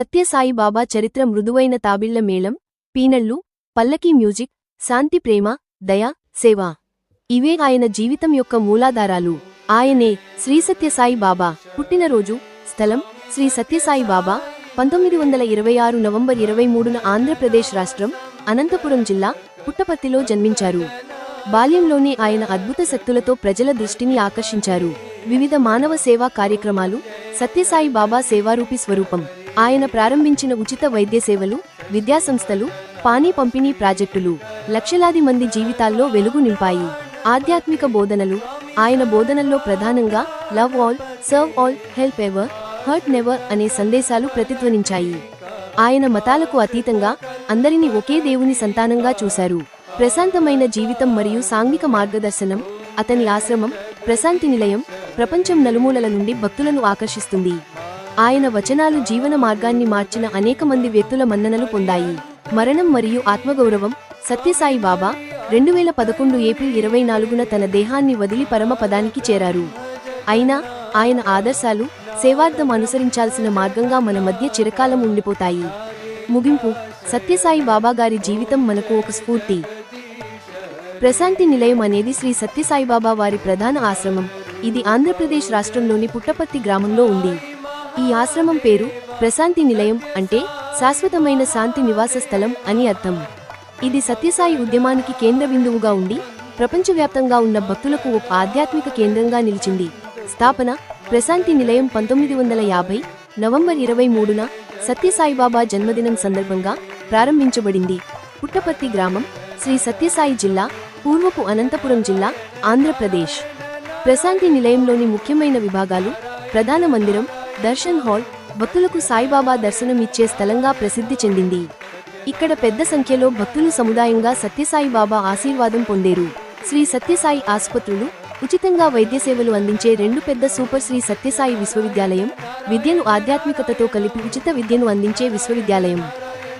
సత్యసాయి బాబా చరిత్ర మృదువైన తాబిళ్ళ మేళం పీనళ్ళు పల్లకీ మ్యూజిక్ శాంతి ప్రేమ దయ సేవ. ఇవే ఆయన జీవితం యొక్క మూలాధారాలు. ఆయనే శ్రీ సత్యసాయి బాబా పుట్టినరోజు స్థలం శ్రీ సత్యసాయి బాబా పంతొమ్మిది వందల ఇరవై ఆరు నవంబర్ ఇరవై మూడున ఆంధ్రప్రదేశ్ రాష్ట్రం అనంతపురం జిల్లా పుట్టపర్తిలో జన్మించారు. బాల్యంలోనే ఆయన అద్భుత శక్తులతో ప్రజల దృష్టిని ఆకర్షించారు. వివిధ మానవ సేవా కార్యక్రమాలు సత్యసాయి బాబా సేవారూపి స్వరూపం. ఆయన ప్రారంభించిన ఉచిత వైద్య సేవలు విద్యాసంస్థలు పానీ పంపిణీ ప్రాజెక్టులు లక్షలాది మంది జీవితాల్లో వెలుగు నింపాయి. ఆధ్యాత్మిక బోధనలు ఆయన బోధనల్లో ప్రధానంగా love all serve all help ever hurt never అనే సందేశాలు ప్రతిధ్వనించాయి. ఆయన మతాలకు అతీతంగా అందరినీ ఒకే దేవుని సంతానంగా చూశారు. ప్రశాంతమైన జీవితం మరియు సాంఘిక మార్గదర్శనం అతని ఆశ్రమం ప్రశాంతి నిలయం ప్రపంచం నలుమూలల నుండి భక్తులను ఆకర్షిస్తుంది. ఆయన వచనాలు జీవన మార్గాన్ని మార్చిన అనేక మంది వ్యక్తుల మన్ననలు పొందాయి. మరణం మరియు ఆత్మగౌరవం సత్యసాయి బాబా రెండు వేల పదకొండు ఏప్రిల్ ఇరవై నాలుగున తన దేహాన్ని వదిలి పరమ పదానికి చేరారు. అయినా ఆయన ఆదర్శాలు సేవార్థం అనుసరించాల్సిన మార్గంగా మన మధ్య చిరకాలం ఉండిపోతాయి. ముగింపు సత్యసాయి బాబా గారి జీవితం మనకు ఒక స్ఫూర్తి. ప్రశాంతి నిలయం అనేది శ్రీ సత్యసాయిబాబా వారి ప్రధాన ఆశ్రమం. ఇది ఆంధ్రప్రదేశ్ రాష్ట్రంలోని పుట్టపర్తి గ్రామంలో ఉంది. ఈ ఆశ్రమం పేరు ప్రశాంతి నిలయం అంటే శాశ్వతమైన శాంతి నివాస స్థలం అని అర్థం. ఇది సత్యసాయి ఉద్యమానికి కేంద్ర బిందువుగా ఉండి ప్రపంచవ్యాప్తంగా ఉన్న భక్తులకు ఒక ఆధ్యాత్మిక కేంద్రంగా నిలిచింది. స్థాపన ప్రశాంతి నిలయం పంతొమ్మిది వందల యాభై నవంబర్ ఇరవై మూడున సత్యసాయిబాబా జన్మదినం సందర్భంగా ప్రారంభించబడింది. పుట్టపర్తి గ్రామం శ్రీ సత్యసాయి జిల్లా పూర్వపు అనంతపురం జిల్లా ఆంధ్రప్రదేశ్. ప్రశాంతి నిలయంలోని ముఖ్యమైన విభాగాలు ప్రధాన మందిరం దర్శన్ హాల్ భక్తులకు సాయిబాబా దర్శనం ఇచ్చే స్థలంగా ప్రసిద్ధి చెందింది. ఇక్కడ పెద్ద సంఖ్యలో భక్తులు సముదాయంగా సత్యసాయి బాబా ఆశీర్వాదం పొందేరు. శ్రీ సత్యసాయి ఆసుపత్రులు ఉచితంగా వైద్య సేవలు అందించే రెండు పెద్ద సూపర్ శ్రీ సత్యసాయి విశ్వవిద్యాలయం విద్యను ఆధ్యాత్మికతతో కలిపి ఉచిత విద్యను అందించే విశ్వవిద్యాలయం.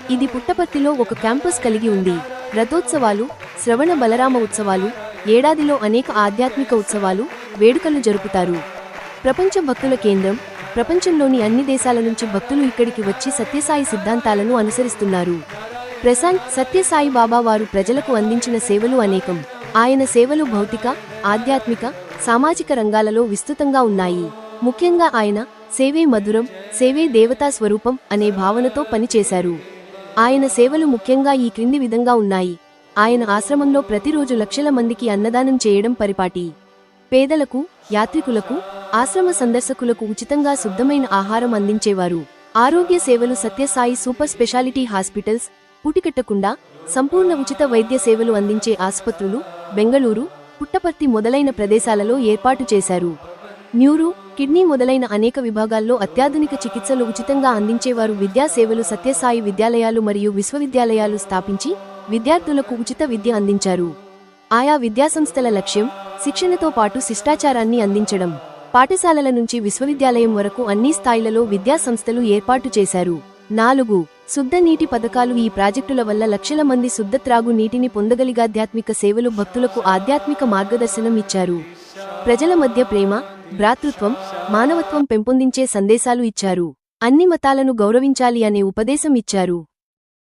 ఇది పుట్టపర్తిలో ఒక క్యాంపస్ కలిగి ఉంది. రథోత్సవాలు శ్రవణ బలరామ ఉత్సవాలు ఏడాదిలో అనేక ఆధ్యాత్మిక ఉత్సవాలు వేడుకలు జరుపుతారు. ప్రపంచ భక్తుల కేంద్రం ప్రపంచంలోని అన్ని దేశాల నుంచి భక్తులు ఇక్కడికి వచ్చి సత్యసాయి సిద్ధాంతాలను అనుసరిస్తున్నారు. ప్రశాంత్ సత్యసాయి బాబా వారు ప్రజలకు అందించిన సేవలు అనేకం. ఆయన సేవలు భౌతిక ఆధ్యాత్మిక సామాజిక రంగాలలో విస్తృతంగా ఉన్నాయి. ముఖ్యంగా ఆయన సేవే మధురం సేవే దేవతా స్వరూపం అనే భావనతో పనిచేశారు. ఆయన సేవలు ముఖ్యంగా ఈ క్రింది విధంగా ఉన్నాయి. ఆయన ఆశ్రమంలో ప్రతిరోజు లక్షల మందికి అన్నదానం చేయడం పరిపాటి. పేదలకు యాత్రికులకు ఆశ్రమ సందర్శకులకు ఉచితంగా శుద్ధమైన ఆహారం అందించేవారు. ఆరోగ్య సేవలు సత్యసాయి సూపర్ స్పెషాలిటీ హాస్పిటల్స్ పుటికట్టకుండా సంపూర్ణ ఉచిత వైద్య సేవలు అందించే ఆసుపత్రులు బెంగళూరు పుట్టపర్తి మొదలైన ప్రదేశాలలో ఏర్పాటు చేశారు. న్యూరు కిడ్నీ మొదలైన అనేక విభాగాల్లో అత్యాధునిక చికిత్సలు ఉచితంగా అందించేవారు విద్యా సేవలు సత్యసాయి విద్యాలయాలు మరియు విశ్వవిద్యాలయాలు స్థాపించి విద్యార్థులకు ఉచిత విద్య అందించారు. ఆయా విద్యాసంస్థల లక్ష్యం శిక్షణతో పాటు శిష్టాచారాన్ని అందించడం. పాఠశాలల నుంచి విశ్వవిద్యాలయం వరకు అన్ని స్థాయిలలో విద్యా సంస్థలు ఏర్పాటు చేశారు. నాలుగు. శుద్ధ నీటి పథకాలు ఈ ప్రాజెక్టుల వల్ల లక్షల మంది శుద్ధ త్రాగు నీటిని పొందగలిగాధ్యాత్మిక సేవలు భక్తులకు ఆధ్యాత్మిక మార్గదర్శనం ఇచ్చారు. ప్రజల మధ్య ప్రేమ భ్రాతృత్వం మానవత్వం పెంపొందించే సందేశాలు ఇచ్చారు. అన్ని మతాలను గౌరవించాలి అనే ఉపదేశం ఇచ్చారు.